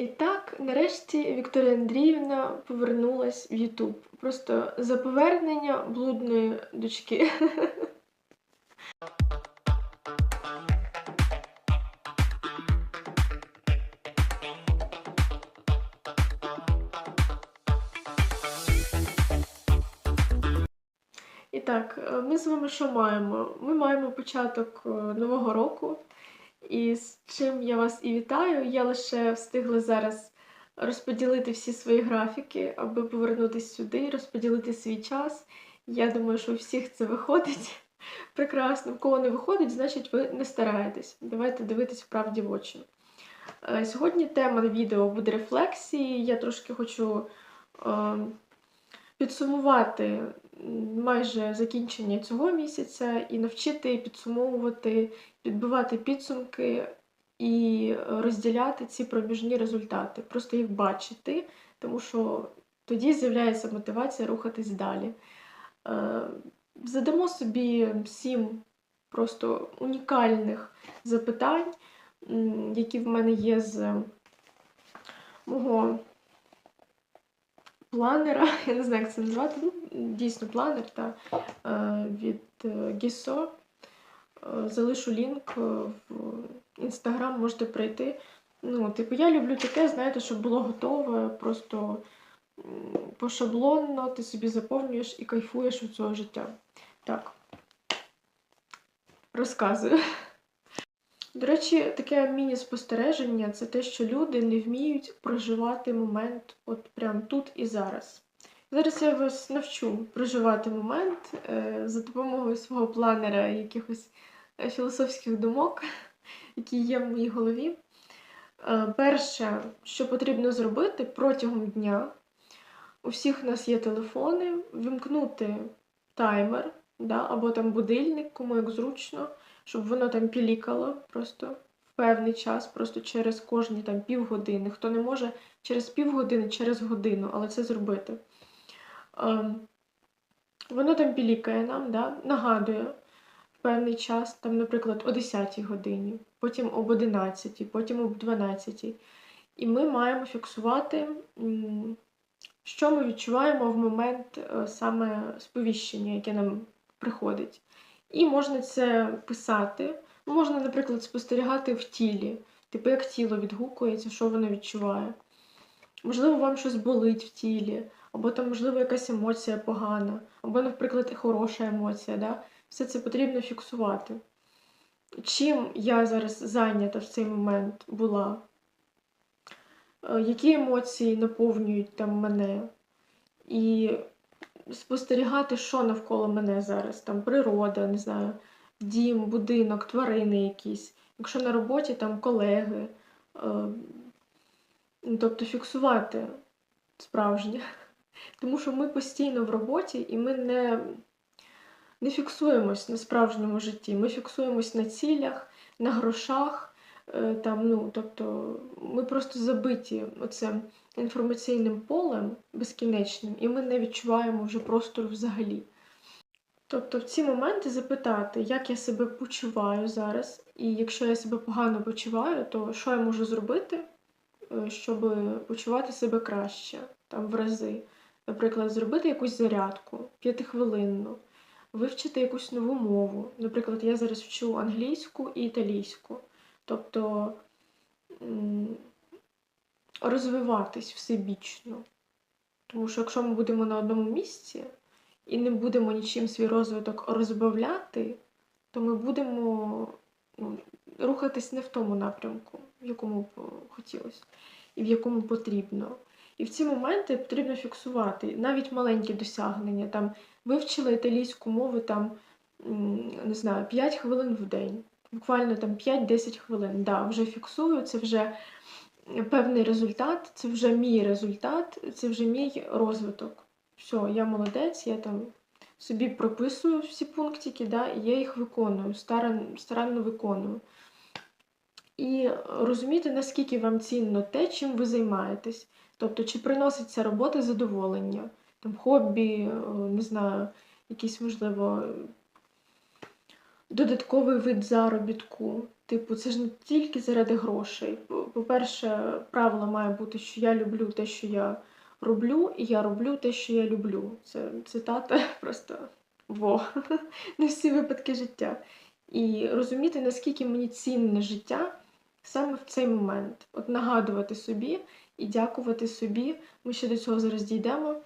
І так, нарешті Вікторія Андріївна повернулась в Ютуб. Просто за повернення блудної дочки. І так, е, ми з вами що маємо? Ми маємо початок е, нового року, і з чим я вас і вітаю. Я лише встигла зараз розподілити всі свої графіки, аби повернутися сюди, розподілити свій час. Я думаю, що у всіх це виходить прекрасно. В кого не виходить, значить ви не стараєтесь. Давайте дивитись вправді в очі. Е, Сьогодні тема відео буде рефлексії. Я трошки хочу е, підсумувати майже закінчення цього місяця і навчити підсумовувати, підбивати підсумки і е, розділяти ці проміжні результати, просто їх бачити, тому що тоді з'являється мотивація рухатись далі. Е, Задамо собі сім просто унікальних запитань, які в мене є з мого планера, я не знаю, як це назвати. Ну, дійсно, планер та е, від е, Гісо. Залишу лінк е, в інстаграм, можете прийти. Ну, типу, я люблю таке, знаєте, щоб було готове, просто пошаблонно, ти собі заповнюєш і кайфуєш від цього життя. Так. Розказую. До речі, таке міні-спостереження це те, що люди не вміють проживати момент от прям тут і зараз. Зараз я вас навчу проживати момент е, за допомогою свого планера якихось філософських думок, які є в моїй голові. Е, перше, що потрібно зробити протягом дня, у всіх нас є телефони, вимкнути таймер да, або там будильник, кому як зручно, щоб воно там пілікало просто в певний час, просто через кожні там півгодини. Хто не може через півгодини, через годину, але це зробити. Ем, воно там пілікає нам, да, нагадує певний час, там, наприклад, о 10 годині, потім об 11, потім об 12. І ми маємо фіксувати, що ми відчуваємо в момент е, саме сповіщення, яке нам приходить. І можна це писати. Можна, наприклад, спостерігати в тілі, типу, як тіло відгукується, що воно відчуває. Можливо, вам щось болить в тілі, або там, можливо, якась емоція погана, або, наприклад, хороша емоція. Да? Все це потрібно фіксувати. Чим я зараз зайнята в цей момент була? Е, Які емоції наповнюють там мене? І спостерігати, що навколо мене зараз, там природа, не знаю, дім, будинок, тварини якісь. Якщо на роботі там колеги, е, ну, тобто фіксувати справжнє. Тому що ми постійно в роботі і ми не, не фіксуємось на справжньому житті. Ми фіксуємось на цілях, на грошах. е, Там, ну, тобто ми просто забиті оцим інформаційним полем безкінечним, і ми не відчуваємо вже простору взагалі. Тобто в ці моменти запитати, як я себе почуваю зараз, і якщо я себе погано почуваю, то що я можу зробити, е, щоб почувати себе краще, там в рази. Наприклад, зробити якусь зарядку п'ятихвилинну, вивчити якусь нову мову. Наприклад, я зараз вчу англійську і італійську. Тобто розвиватись всебічно. Тому що якщо ми будемо на одному місці і не будемо нічим свій розвиток розбавляти, то ми будемо ну, рухатись не в тому напрямку, в якому б хотілося, і в якому потрібно. І в ці моменти потрібно фіксувати навіть маленькі досягнення. Там вивчила італійську мову там, не знаю, 5 хвилин в день. Буквально там 5-10 хвилин. Да, вже фіксую, це вже певний результат, це вже мій результат, це вже мій розвиток. Все, я молодець, я там собі прописую всі пунктики, да, і я їх виконую, старан, старанно виконую. І розуміти, наскільки вам цінно те, чим ви займаєтесь. Тобто, чи приносить ця робота задоволення, там хобі, е, не знаю, якийсь, можливо, додатковий вид заробітку. Типу, це ж не тільки заради грошей. по-перше, правило має бути, що я люблю те, що я роблю, і я роблю те, що я люблю. Це цитата просто во на всі випадки життя. І розуміти, наскільки мені цінне життя саме в цей момент. От нагадувати собі і дякувати собі. Ми ще до цього зараз дійдемо.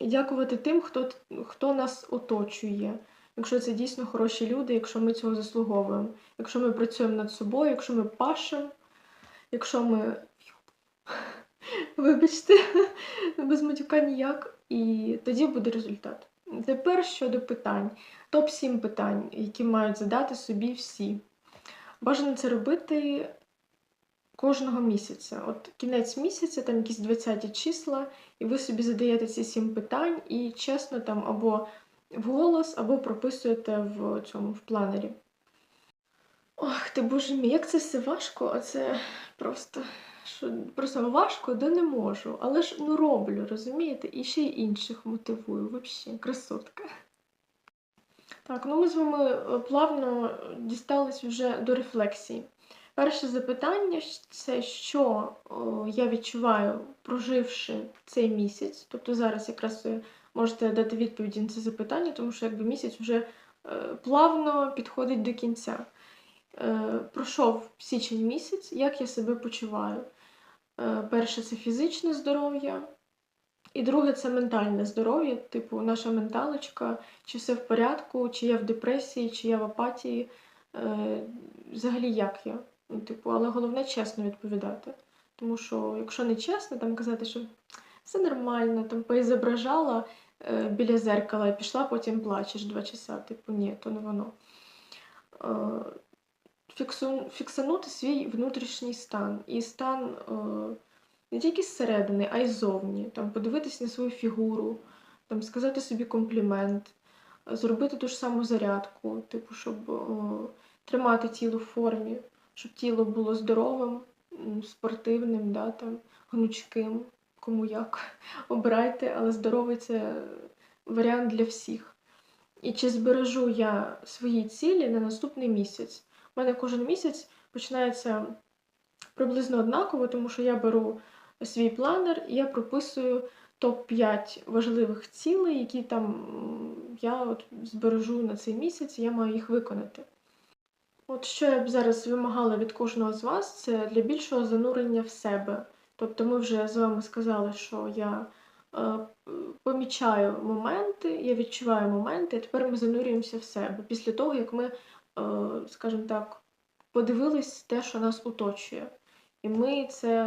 І дякувати тим, хто, хто нас оточує. Якщо це дійсно хороші люди, якщо ми цього заслуговуємо, якщо ми працюємо над собою, якщо ми пашемо, якщо ми. Вибачте, без матюка ніяк, і тоді буде результат. Тепер щодо питань. Топ-7 питань, які мають задати собі всі. Бажано це робити кожного місяця. От кінець місяця, там якісь 20 числа, і ви собі задаєте ці 7 питань і чесно там або вголос, або прописуєте в цьому в планері. Ох, ти боже мій, як це все важко, а це просто що просто важко, да не можу. Але ж ну роблю, розумієте? І ще й інших мотивую. Взагалі, красотка. Так, ну ми з вами е, плавно дістались вже до рефлексії. Перше запитання це що я відчуваю, проживши цей місяць. Тобто зараз якраз ви можете дати відповіді на це запитання, тому що якби місяць вже е, плавно підходить до кінця. Е, пройшов січень місяць, як я себе почуваю. Е, перше це фізичне здоров'я, і друге це ментальне здоров'я, типу наша менталочка, чи все в порядку, чи я в депресії, чи я в апатії. Е, взагалі як я. Ну, типу, але головне чесно відповідати. Тому що, якщо не чесно, там казати, що все нормально, там поізображала е, біля зеркала і пішла, потім плачеш два часа. Типу, ні, то не воно. Е, фіксу, фіксанути свій внутрішній стан. І стан е, не тільки зсередини, а й ззовні. Там, подивитись на свою фігуру, там, сказати собі комплімент, зробити ту ж саму зарядку, типу, щоб е, тримати тіло в формі щоб тіло було здоровим, спортивним, да, там, гнучким, кому як обирайте, але здоровий це варіант для всіх. І чи збережу я свої цілі на наступний місяць? У мене кожен місяць починається приблизно однаково, тому що я беру свій планер і я прописую топ-5 важливих цілей, які там я от збережу на цей місяць, і я маю їх виконати. От що я б зараз вимагала від кожного з вас, це для більшого занурення в себе. Тобто ми вже з вами сказали, що я е, помічаю моменти, я відчуваю моменти, а тепер ми занурюємося в себе. Після того, як ми, е, скажімо так, подивились те, що нас оточує. І ми це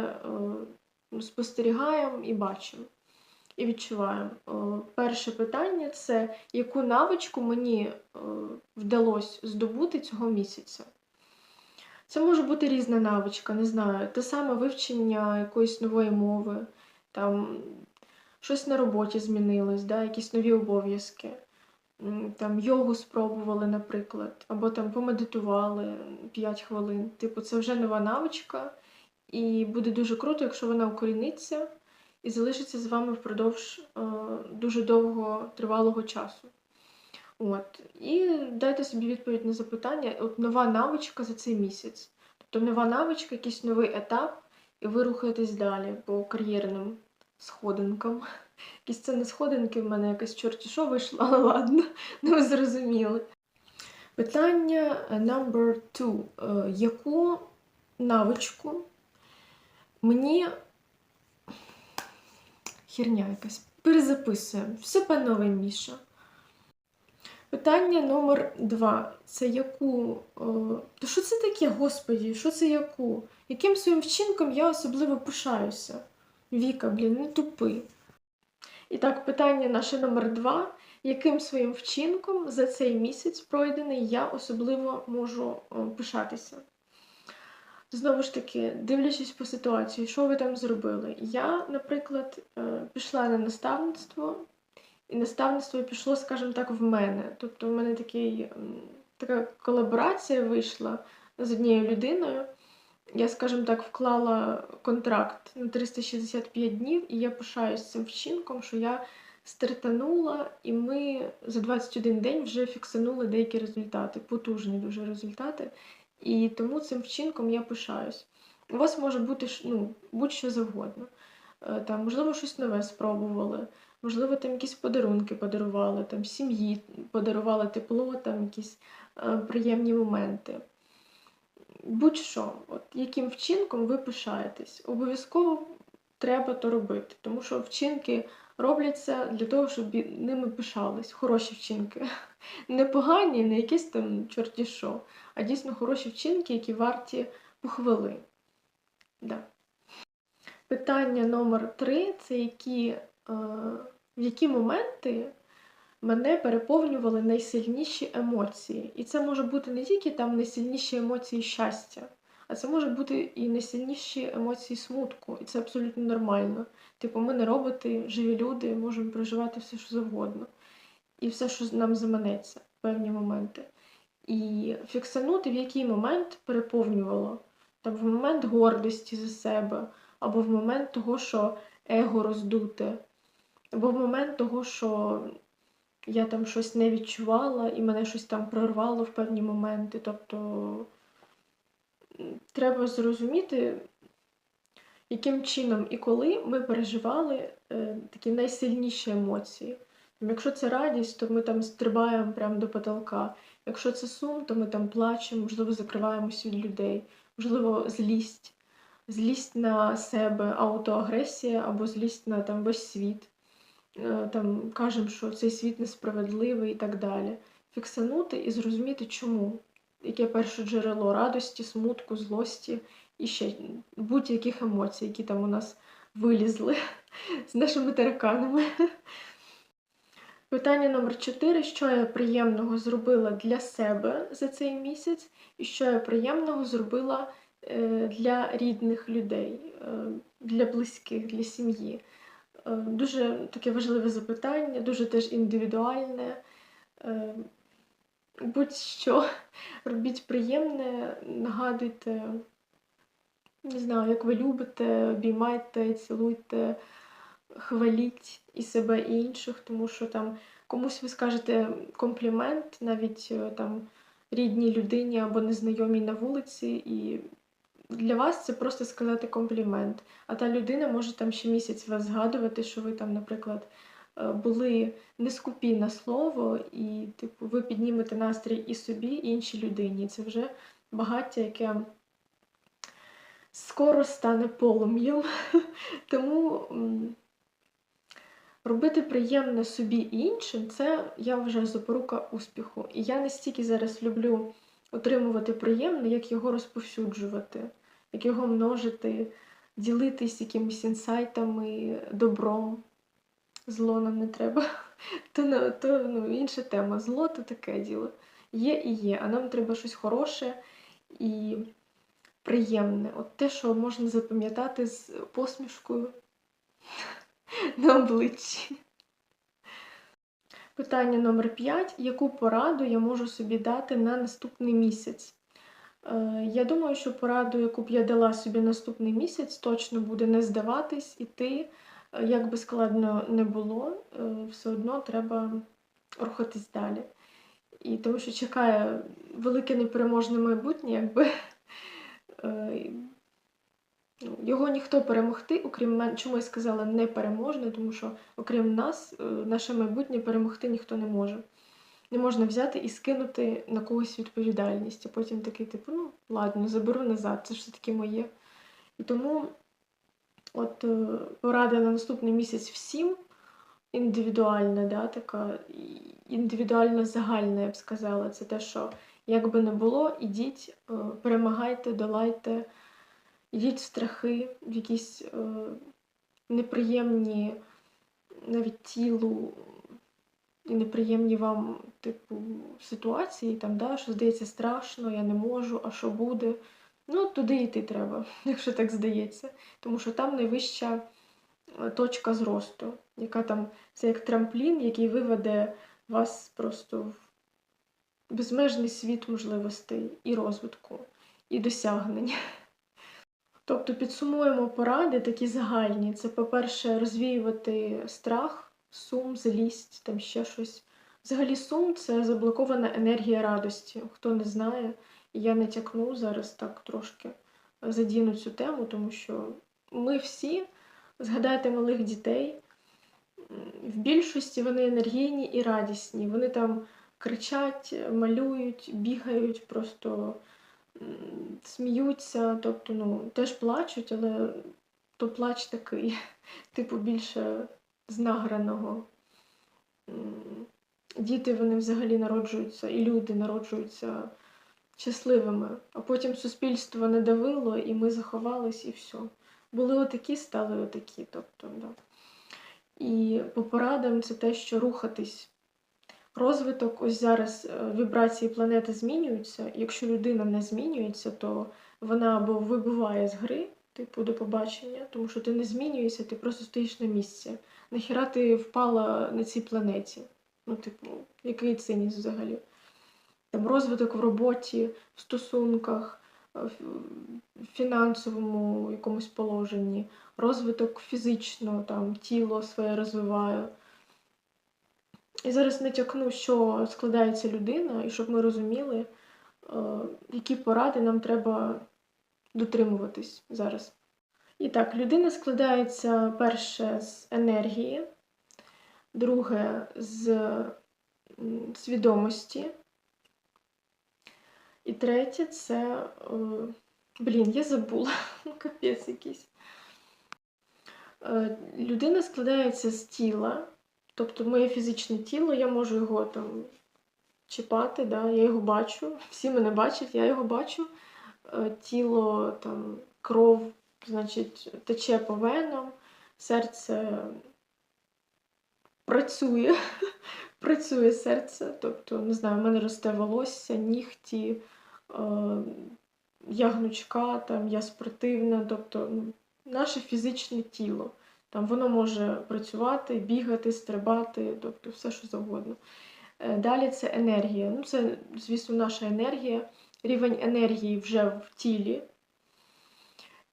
е, спостерігаємо і бачимо і відчуваємо. Перше питання це яку навичку мені вдалося здобути цього місяця. Це може бути різна навичка, не знаю, те саме вивчення якоїсь нової мови, там щось на роботі змінилось, да, якісь нові обов'язки. Там йогу спробували, наприклад, або там помедитували 5 хвилин. Типу, це вже нова навичка, і буде дуже круто, якщо вона укоріниться і залишиться з вами впродовж е, дуже довго тривалого часу. От. І дайте собі відповідь на запитання, от нова навичка за цей місяць. Тобто нова навичка, якийсь новий етап, і ви рухаєтесь далі по кар'єрним сходинкам. Якісь це не сходинки, в мене якась чорті що вийшло, але ладно, не ви зрозуміли. Питання number two. Е, яку навичку мені херня якась. Перезаписуємо. Все по новій, Міша. Питання номер два. Це яку. О, то що це таке, Господі? Що це яку? Яким своїм вчинком я особливо пишаюся? Віка, блін, не тупи. І так, питання наше номер два. Яким своїм вчинком за цей місяць пройдений я особливо можу о, пишатися? Знову ж таки, дивлячись по ситуації, що ви там зробили. Я, наприклад, е, пішла на наставництво, і наставництво пішло, скажімо так, в мене. Тобто в мене такий, така колаборація вийшла з однією людиною. Я, скажімо так, вклала контракт на 365 днів, і я пишаюсь цим вчинком, що я стартанула, і ми за 21 день вже фіксанули деякі результати, потужні дуже результати. І тому цим вчинком я пишаюсь. У вас може бути ну, будь-що завгодно. Е, Там, можливо, щось нове спробували, можливо, там якісь подарунки подарували, там сім'ї подарували тепло, там якісь е, приємні моменти. Будь-що, от яким вчинком ви пишаєтесь, обов'язково треба то робити, тому що вчинки робляться для того, щоб ними пишались, хороші вчинки. Не погані, не якісь там чорті що, а дійсно хороші вчинки, які варті похвали. Да. Питання номер три це які, е, в які моменти мене переповнювали найсильніші емоції. І це може бути не тільки там найсильніші емоції щастя, а це може бути і найсильніші емоції смутку. І це абсолютно нормально. Типу, ми не роботи, живі люди, можемо переживати все, що завгодно. І все, що нам заманеться в певні моменти. І фіксанути, в який момент переповнювало. Там в момент гордості за себе, або в момент того, що его роздуте, або в момент того, що я там щось не відчувала і мене щось там прорвало в певні моменти. Тобто треба зрозуміти, яким чином і коли ми переживали е, такі найсильніші емоції. Якщо це радість, то ми там стрибаємо прямо до потолка. Якщо це сум, то ми там плачемо, можливо, закриваємось від людей, можливо, злість, злість на себе, аутоагресія або злість на там весь світ. Е, Там кажемо, що цей світ несправедливий і так далі. Фіксанути і зрозуміти, чому, яке перше джерело радості, смутку, злості і ще будь-яких емоцій, які там у нас вилізли з нашими тараканами. Питання номер 4. Що я приємного зробила для себе за цей місяць, і що я приємного зробила е, для рідних людей, е, для близьких, для сім'ї. Е, Дуже таке важливе запитання, дуже теж індивідуальне. Будь-що робіть приємне, нагадуйте, не знаю, як ви любите, обіймайте, цілуйте, хваліть і себе, і інших, тому що там комусь ви скажете комплімент, навіть е, там рідній людині або незнайомій на вулиці, і для вас це просто сказати комплімент. А та людина може там ще місяць вас згадувати, що ви там, наприклад, були не скупі на слово, і типу, ви піднімете настрій і собі, і іншій людині. Це вже багаття, яке скоро стане полум'ям. Тому робити приємне собі і іншим це я вважаю запорука успіху. І я настільки зараз люблю отримувати приємне, як його розповсюджувати, як його множити, ділитись якимись інсайтами, добром. Зло нам не треба. То, то ну, інша тема. Зло то таке діло. Є і є, а нам треба щось хороше і приємне. От те, що можна запам'ятати з посмішкою на обличчі. Питання номер 5. Яку пораду я можу собі дати на наступний місяць? Е, Я думаю, що пораду, яку б я дала собі наступний місяць, точно буде не здаватись, іти, як би складно не було, е, все одно треба рухатись далі. І тому що чекає велике непереможне майбутнє, якби е, ну, його ніхто перемогти, окрім мене. Чому я сказала непереможне, тому що окрім нас, е, наше майбутнє перемогти ніхто не може. Не можна взяти і скинути на когось відповідальність, а потім такий, типу, ну, ладно, заберу назад, це ж все-таки моє. І тому от е, порада на наступний місяць всім індивідуальна, да, така індивідуально загальна, я б сказала. Це те, що як би не було, ідіть, е, перемагайте, долайте, ідіть в страхи, в якісь е, неприємні навіть тілу і неприємні вам, типу, ситуації, там, да, що здається страшно, я не можу, а що буде. Ну, туди йти треба, якщо так здається. Тому що там найвища е, точка зросту, яка там це як трамплін, який виведе вас просто в безмежний світ можливостей і розвитку, і досягнень. Тобто підсумуємо поради такі загальні. Це, по-перше, розвіювати страх, сум, злість, там ще щось. Взагалі, сум це заблокована енергія радості. Хто не знає, я натякну зараз так трошки задіну цю тему, тому що ми всі, згадайте малих дітей, в більшості вони енергійні і радісні. Вони там кричать, малюють, бігають, просто сміються, тобто, ну, теж плачуть, але то плач такий, типу, більше з награного. Діти вони взагалі народжуються, і люди народжуються щасливими, а потім суспільство надавило, і ми заховались, і все. Були отакі, стали отакі. Тобто, да. І по порадам це те, що рухатись. Розвиток, ось зараз е, вібрації планети змінюються. Якщо людина не змінюється, то вона або вибиває з гри, типу до побачення, тому що ти не змінюєшся, ти просто стоїш на місці. Нахіра ти впала на цій планеті? Ну, типу, який цинізм взагалі? Там розвиток в роботі, в стосунках, е, в в фінансовому якомусь положенні, розвиток фізично, там, тіло своє розвиваю. І зараз натякну, що складається людина, і щоб ми розуміли, е, які поради нам треба дотримуватись зараз. І так, людина складається перше з енергії, друге з свідомості. І третє це. е, Блін, я забула. Ну, Капець якийсь. Е, Людина складається з тіла, тобто моє фізичне тіло, я можу його там чіпати, да? я його бачу. Всі мене бачать, я його бачу. Е, Тіло, там, кров, значить, тече по венам, серце працює, працює серце. Тобто, не знаю, в мене росте волосся, нігті, е, я гнучка, там, я спортивна, тобто ну, наше фізичне тіло. Там воно може працювати, бігати, стрибати, тобто все, що завгодно. Е, Далі це енергія. Ну, це, звісно, наша енергія, рівень енергії вже в тілі.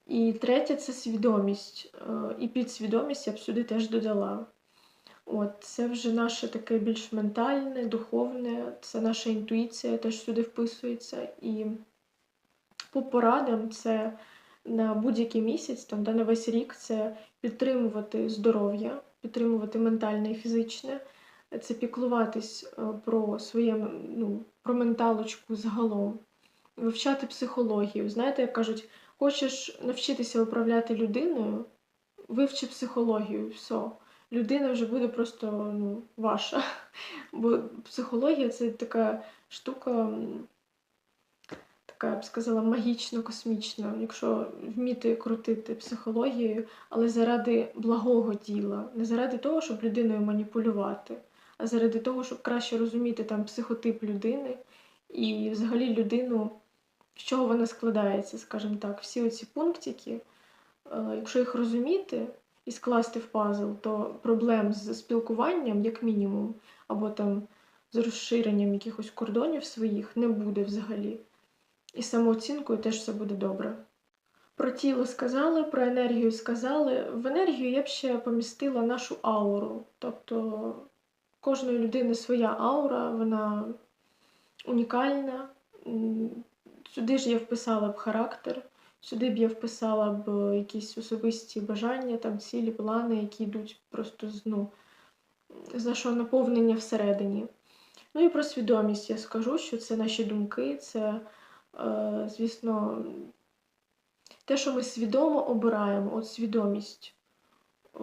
І третє це свідомість. Е, І підсвідомість я б сюди теж додала. От, Це вже наше таке більш ментальне, духовне, це наша інтуїція теж сюди вписується. І по порадам це на будь-який місяць, там, да, на весь рік це підтримувати здоров'я, підтримувати ментальне і фізичне, це піклуватись е, про своє, ну, про менталочку загалом, вивчати психологію. Знаєте, як кажуть, хочеш навчитися управляти людиною, вивчи психологію, все. Людина вже буде просто ну, ваша. Бо психологія це така штука, така, я б сказала, магічно-космічна, якщо вміти крутити психологією, але заради благого діла, не заради того, щоб людиною маніпулювати, а заради того, щоб краще розуміти там психотип людини і взагалі людину, з чого вона складається, скажімо так, всі оці пунктики, е, якщо їх розуміти і скласти в пазл, то проблем з спілкуванням, як мінімум, або там з розширенням якихось кордонів своїх не буде взагалі. І самооцінкою теж все буде добре. Про тіло сказали, про енергію сказали. В енергію я б ще помістила нашу ауру. Тобто кожної людини своя аура, вона унікальна. Сюди ж я вписала б характер, сюди б я вписала б якісь особисті бажання, там цілі, плани, які йдуть просто з, ну, з нашого наповнення всередині. Ну і про свідомість я скажу, що це наші думки, це, е, звісно, те, що ми свідомо обираємо, от свідомість. Е,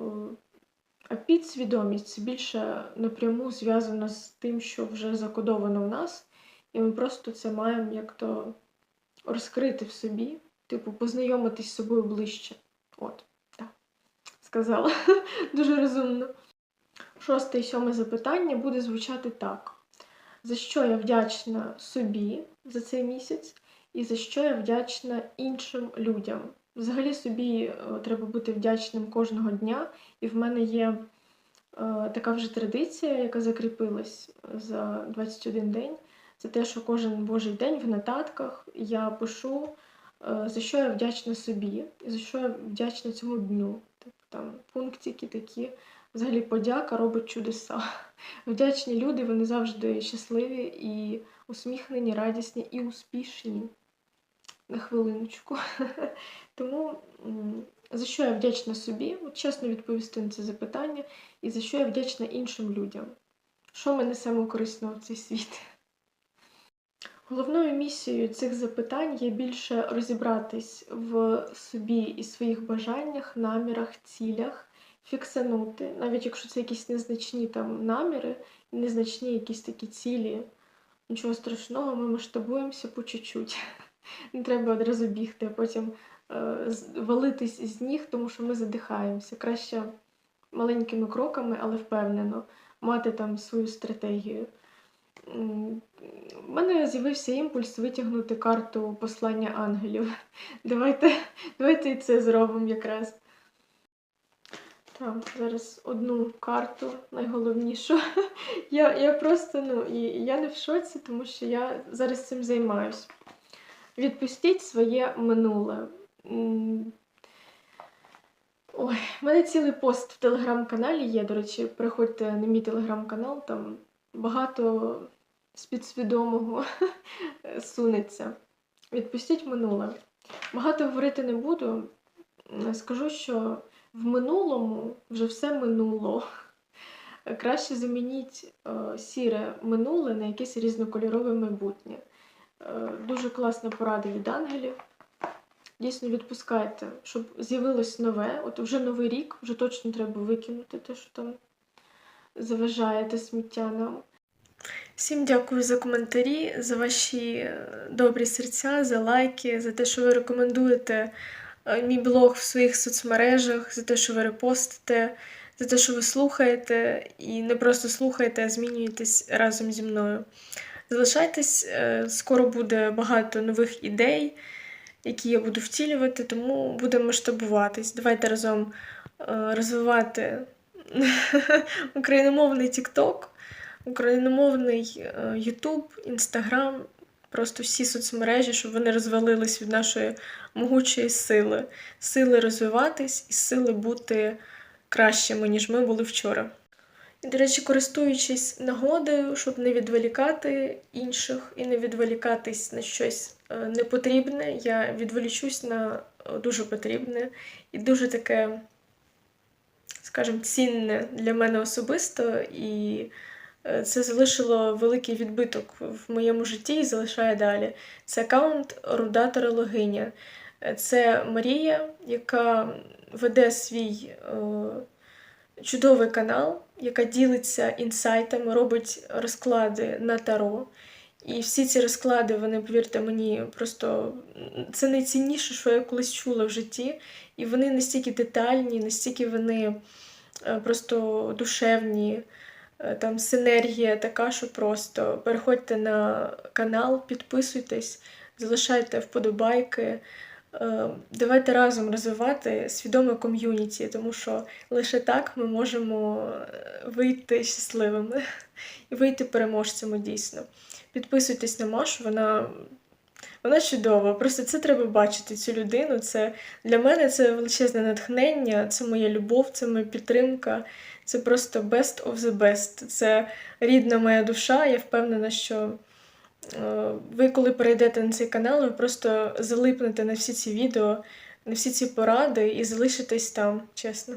А підсвідомість це більше напряму зв'язано з тим, що вже закодовано в нас, і ми просто це маємо як-то розкрити в собі, типу, познайомитись з собою ближче. От, так, сказала. Дуже розумно. Шосте і сьоме запитання буде звучати так: за що я вдячна собі за цей місяць, і за що я вдячна іншим людям. Взагалі собі е, треба бути вдячним кожного дня, і в мене є е, така вже традиція, яка закріпилась за 21 день. Це те, що кожен божий день в нотатках я пишу, е, за що я вдячна собі, і за що я вдячна цьому дню. Тобто там пунктики такі. Взагалі подяка робить чудеса. Вдячні люди, вони завжди щасливі і усміхнені, радісні і успішні. на хвилиночку. Тому за що я вдячна собі, от чесно відповісти на це запитання, і за що я вдячна іншим людям. Що ми несемо корисного в цей світ? Головною місією цих запитань є більше розібратись в собі і своїх бажаннях, намірах, цілях, фіксанути, навіть якщо це якісь незначні там наміри, незначні якісь такі цілі. Нічого страшного, ми масштабуємося по чуть-чуть. Не треба одразу бігти, а потім е, валитись з ніг, тому що ми задихаємося. Краще маленькими кроками, але впевнено, мати там свою стратегію. У мене з'явився імпульс витягнути карту послання ангелів. Давайте, давайте і це зробимо якраз. Так, зараз одну карту, найголовнішу. Я, я просто, ну, і я не в шоці, тому що я зараз цим займаюсь. Відпустіть своє минуле. Ой, в мене цілий пост в телеграм-каналі є, до речі, приходьте на мій телеграм-канал, там багато з підсвідомого сунеться. Відпустіть минуле. Багато говорити не буду. Скажу, що в минулому вже все минуло. Краще замініть е, сіре минуле на якесь різнокольорове майбутнє. Е, дуже класна порада від ангелів. Дійсно відпускайте, щоб з'явилось нове. От вже новий рік, вже точно треба викинути те, що там заважає те сміття нам. Всім дякую за коментарі, за ваші е, добрі серця, за лайки, за те, що ви рекомендуєте е, мій блог в своїх соцмережах, за те, що ви репостите, за те, що ви слухаєте і не просто слухаєте, а змінюєтесь разом зі мною. Залишайтесь, е, скоро буде багато нових ідей, які я буду втілювати, тому будемо масштабуватись. Давайте разом розвивати україномовний TikTok, україномовний е, YouTube, Instagram, просто всі соцмережі, щоб вони розвалились від нашої могучої сили, сили розвиватись і сили бути кращими, ніж ми були вчора. І, до речі, користуючись нагодою, щоб не відволікати інших і не відволікатись на щось е, непотрібне, я відволічусь на е, дуже потрібне і дуже таке, скажімо, цінне для мене особисто. І це залишило великий відбиток в моєму житті і залишає далі. Це аккаунт Рудатора Логиня. Е, Це Марія, яка веде свій. е, чудовий канал, яка ділиться інсайтами, робить розклади на таро. І всі ці розклади, вони, повірте мені, просто це найцінніше, що я колись чула в житті. І вони настільки детальні, настільки вони е, просто душевні. Е, Там синергія така, що просто переходьте на канал, підписуйтесь, залишайте вподобайки. Е, Давайте разом розвивати свідоме ком'юніті, тому що лише так ми можемо е, вийти щасливими і вийти переможцями дійсно. Підписуйтесь на Машу, вона, вона чудова. Просто це треба бачити, цю людину. Це для мене це величезне натхнення, це моя любов, це моя підтримка. Це просто best of the best. Це рідна моя душа. Я впевнена, що е, ви, коли перейдете на цей канал, ви просто залипнете на всі ці відео, на всі ці поради і залишитесь там, чесно.